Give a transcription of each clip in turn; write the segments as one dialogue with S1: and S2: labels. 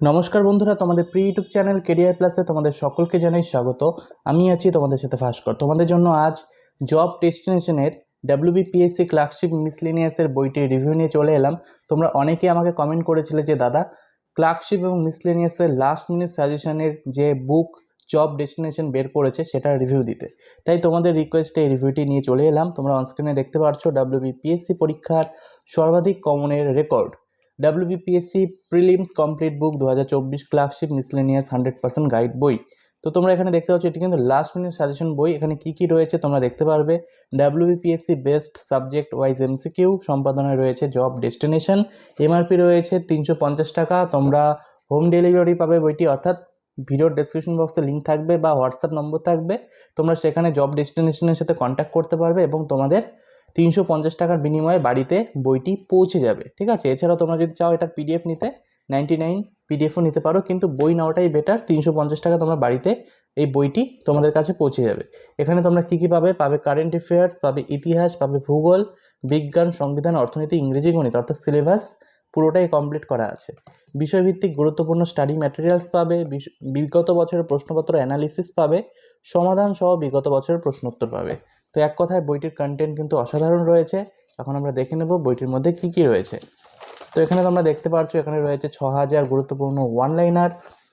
S1: নমস্কার বন্ধুরা, তোমাদের প্রি ইউটিউব চ্যানেল কেরিয়ার প্লাসে তোমাদের সকলকে জানাই স্বাগত। আমি আছি তোমাদের সাথে ভাস্কর। তোমাদের জন্য আজ জব ডেস্টিনেশনের ডাব্লিউবিপিএসসি ক্লার্কশিপ মিসলিনিয়াসের বইটির রিভিউ নিয়ে চলে এলাম। তোমরা অনেকেই আমাকে কমেন্ট করেছিলে যে, দাদা ক্লার্কশিপ এবং মিসলিনিয়াসের লাস্ট মিনিট সাজেশনের যে বুক জব ডেস্টিনেশন বের করেছে সেটার রিভিউ দিতে। তাই তোমাদের রিকোয়েস্টে এই রিভিউটি নিয়ে চলে এলাম। তোমরা অনস্ক্রিনে দেখতে পাচ্ছ ডাব্লিউবিপিএসসি পরীক্ষার সর্বাধিক কমনের record WBPSC prelims complete book দু হাজার চব্বিশ clerkship miscellaneous hundred percent guide বই। তো তোমরা এখানে দেখতে পাচ্ছ, এটি কিন্তু লাস্ট মিনিট সাজেশন বই। এখানে কী কী রয়েছে তোমরা দেখতে পারবে। WBPSC best subject wise MCQ সম্পাদনে রয়েছে জব ডেস্টিনেশন এমআরপি রয়েছে তিনশো পঞ্চাশ টাকা। তোমরা হোম ডেলিভারি পাবে বইটি। অর্থাৎ ভিডিওর ডেসক্রিপশন বক্সে লিঙ্ক থাকবে বা হোয়াটসঅ্যাপ নম্বর থাকবে। তোমরা সেখানে জব ডেস্টিনেশনের সাথে কন্ট্যাক্ট করতে পারবে এবং তোমাদের তিনশো পঞ্চাশ টাকার বিনিময়ে বাড়িতে বইটি পৌঁছে যাবে, ঠিক আছে? এছাড়াও তোমরা যদি চাও এটা পিডিএফ নিতে নাইনটি নাইন পিডিএফও নিতে পারো, কিন্তু বই নেওয়াটাই বেটার তিনশো পঞ্চাশ টাকা তোমরা বাড়িতে এই বইটি তোমাদের কাছে পৌঁছে যাবে। এখানে তোমরা কী কী পাবে? পাবে কারেন্ট অ্যাফেয়ার্স পাবে ইতিহাস, পাবে ভূগোল, বিজ্ঞান, সংবিধান, অর্থনীতি, ইংরেজি, গণিত, অর্থাৎ সিলেবাস পুরোটাই কমপ্লিট করা আছে। বিষয়ভিত্তিক গুরুত্বপূর্ণ স্টাডি ম্যাটেরিয়ালস পাবে বিগত বছরের প্রশ্নপত্র অ্যানালিসিস পাবে, সমাধান সহ বিগত বছরের প্রশ্নোত্তর পাবে। তো এক কথায় বইটির কন্টেন্ট কিন্তু অসাধারণ রয়েছে। এখন আমরা দেখে নেব বইটির মধ্যে কী কী রয়েছে। তো এখানে তোমরা দেখতে পাচ্ছ, এখানে রয়েছে ছ হাজার গুরুত্বপূর্ণ ওয়ান লাইনার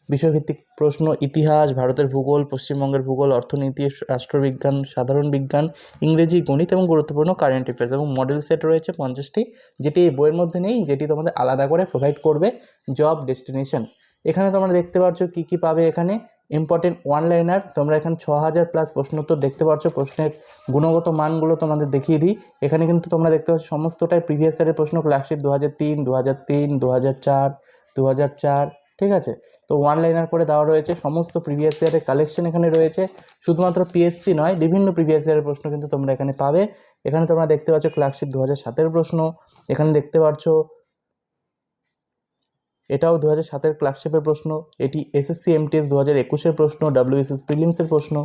S1: বিষয়ভিত্তিক প্রশ্ন, ইতিহাস, ভারতের ভূগোল, পশ্চিমবঙ্গের ভূগোল, অর্থনীতি, রাষ্ট্রবিজ্ঞান, সাধারণ বিজ্ঞান, ইংরেজি, গণিত এবং গুরুত্বপূর্ণ কারেন্ট অ্যাফেয়ার্স এবং মডেল সেট রয়েছে পঞ্চাশটি, যেটি এই বইয়ের মধ্যে নেই, যেটি তোমাদের আলাদা করে প্রোভাইড করবে জব ডেস্টিনেশন এখানে তোমরা দেখতে পাচ্ছ কী কী পাবে এখানে। ইম্পর্টেন্ট ওয়ান লাইনার তোমরা এখানে ছ হাজার প্লাস প্রশ্নোত্তর দেখতে পাচ্ছ প্রশ্নের গুণগত মানগুলো তোমাদের দেখিয়ে দিই। এখানে কিন্তু তোমরা দেখতে পাচ্ছ সমস্তটাই প্রিভিয়াস ইয়ারের প্রশ্ন ক্লাসশিট দু হাজার তিন দু হাজার তিন দু হাজার চার দু হাজার চার, ঠিক আছে? তো ওয়ান লাইনার করে দেওয়া রয়েছে। সমস্ত প্রিভিয়াস ইয়ারের কালেকশন এখানে রয়েছে। শুধুমাত্র পিএসসি নয়, বিভিন্ন প্রিভিয়াস ইয়ারের প্রশ্ন কিন্তু তোমরা এখানে পাবে। এখানে তোমরা দেখতে পাচ্ছ ক্লাসশিট দু হাজার সাতের প্রশ্ন। এখানে দেখতে পাচ্ছ এটাও দু হাজার সাতের ক্লার্কশিপের প্রশ্ন, এটি এসএসসি এমটিএস দু হাজার একুশের প্রশ্ন, ডাব্লিউএসএস প্রিলিমসের প্রশ্ন।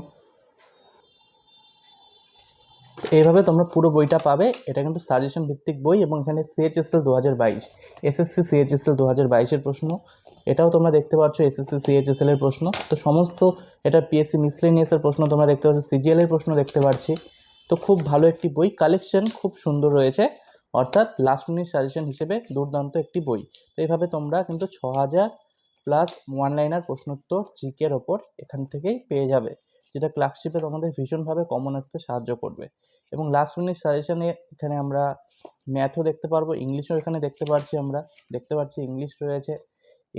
S1: এইভাবে তোমরা পুরো বইটা পাবে, এটা কিন্তু সাজেশন ভিত্তিক বই এবং এখানে সিএইচএসএল দু হাজার বাইশ, এসএসসি সিএইচএসএল দু হাজার বাইশের প্রশ্ন, এটাও তোমরা দেখতে পাচ্ছ এসএসসি সিএইচএসএল এর প্রশ্ন। তো সমস্ত এটা পিএসসি মিসলেনিয়াসের প্রশ্ন তোমরা দেখতে পাচ্ছ সিজিএল এর প্রশ্ন দেখতে পাচ্ছি তো খুব ভালো একটি বই, কালেকশন খুব সুন্দর রয়েছে। অর্থাৎ লাস্ট মিনিট সাজেশন হিসেবে দুর্দান্ত একটি বই। তো এইভাবে তোমরা কিন্তু ছ হাজার প্লাস ওয়ান লাইনার প্রশ্নোত্তর জিকের ওপর এখান থেকেই পেয়ে যাবে, যেটা ক্লার্কশিপে তোমাদের ভীষণভাবে কমন আসতে সাহায্য করবে। এবং লাস্ট মিনিট সাজেশনে এখানে আমরা ম্যাথও দেখতে পারব ইংলিশও এখানে দেখতে পাচ্ছি আমরা, দেখতে পাচ্ছি ইংলিশ রয়েছে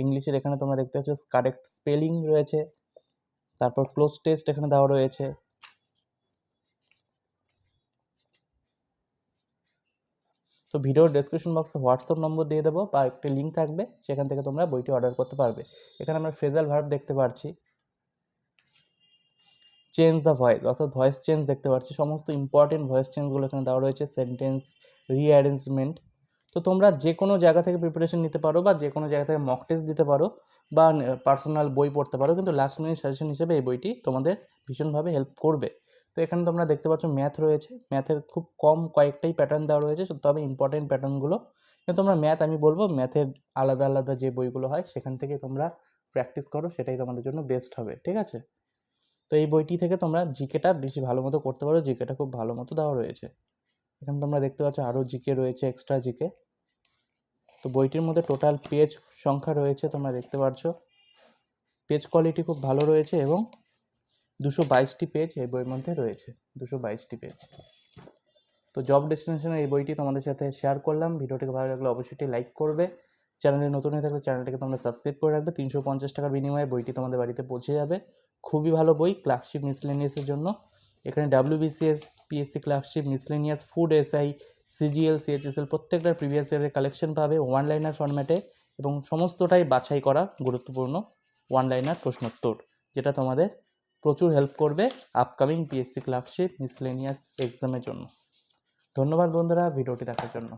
S1: ইংলিশের এখানে তোমরা দেখতে পাচ্ছ কারেক্ট স্পেলিং রয়েছে, তারপর ক্লোজ টেস্ট এখানে দেওয়া রয়েছে তো ভিডিওর ডেসক্রিপশন বক্সে হোয়াটসঅ্যাপ নম্বর দিয়ে দেবো বা একটি লিঙ্ক থাকবে, সেখান থেকে তোমরা বইটি অর্ডার করতে পারবে। এখানে আমরা ফ্রেজাল ভার্ব দেখতে পাচ্ছি চেঞ্জ দ্য ভয়েস অর্থাৎ ভয়েস চেঞ্জ দেখতে পাচ্ছি সমস্ত ইম্পর্টেন্ট ভয়েস চেঞ্জগুলো এখানে দেওয়া রয়েছে সেন্টেন্স রিঅ্যারেঞ্জমেন্ট তো তোমরা যে কোনো জায়গা থেকে প্রিপারেশন নিতে পারো বা যে কোনো জায়গা থেকে মক টেস্ট দিতে পারো বা পার্সোনাল বই পড়তে পারো, কিন্তু লাস্ট মিনিট সাজেশন হিসেবে এই বইটি তোমাদের ভীষণভাবে হেল্প করবে। তো এখানে তোমরা দেখতে পাচ্ছ ম্যাথ রয়েছে। ম্যাথের খুব কম কয়েকটাই প্যাটার্ন দেওয়া রয়েছে তবে ইম্পর্টেন্ট প্যাটার্নগুলো তোমরা ম্যাথ আমি বলব ম্যাথের আলাদা আলাদা যে বইগুলো হয়, সেখান থেকে তোমরা প্র্যাকটিস করো, সেটাই তোমাদের জন্য বেস্ট হবে, ঠিক আছে? তো এই বইটি থেকে তোমরা জিকেটা বেশি ভালো মতো করতে পারো জিকেটা খুব ভালো মতো দেওয়া রয়েছে। এখানে তোমরা দেখতে পাচ্ছ আরও জিকে রয়েছে এক্সট্রা জিকে তো বইটির মধ্যে টোটাল পেজ সংখ্যা রয়েছে, তোমরা দেখতে পাচ্ছ পেজ কোয়ালিটি খুব ভালো রয়েছে এবং দুশো বাইশটি পেজ এই বইয়ের মধ্যে রয়েছে, দুশো বাইশটি পেজ তো জব ডেস্টিনেশনের এই বইটি তোমাদের সাথে শেয়ার করলাম। ভিডিওটিকে ভালো লাগলে অবশ্যই লাইক করবে। চ্যানেলে নতুন হয়ে থাকলে চ্যানেলটিকে তোমরা সাবস্ক্রাইব করে রাখবে। তিনশো পঞ্চাশ টাকার বিনিময়ে বইটি তোমাদের বাড়িতে পৌঁছে যাবে। খুবই ভালো বই ক্লার্কশিপ মিসলেনিয়াসের জন্য। এখানে WBCS PSC clerkship miscellaneous food SI CGL CHSL প্রত্যেকটার প্রিভিয়াস ইয়ারের কালেকশন পাবে ওয়ান লাইনার ফরম্যাটে এবং সমস্তটাই বাছাই করা গুরুত্বপূর্ণ ওয়ান লাইনার প্রশ্নোত্তর, যেটা তোমাদের প্রচুর হেল্প করবে আপকামিং পিএসসি ক্লার্কশিপ মিসলেনিয়াস এক্সামের জন্য। ধন্যবাদ বন্ধুরা ভিডিওটি দেখার জন্য।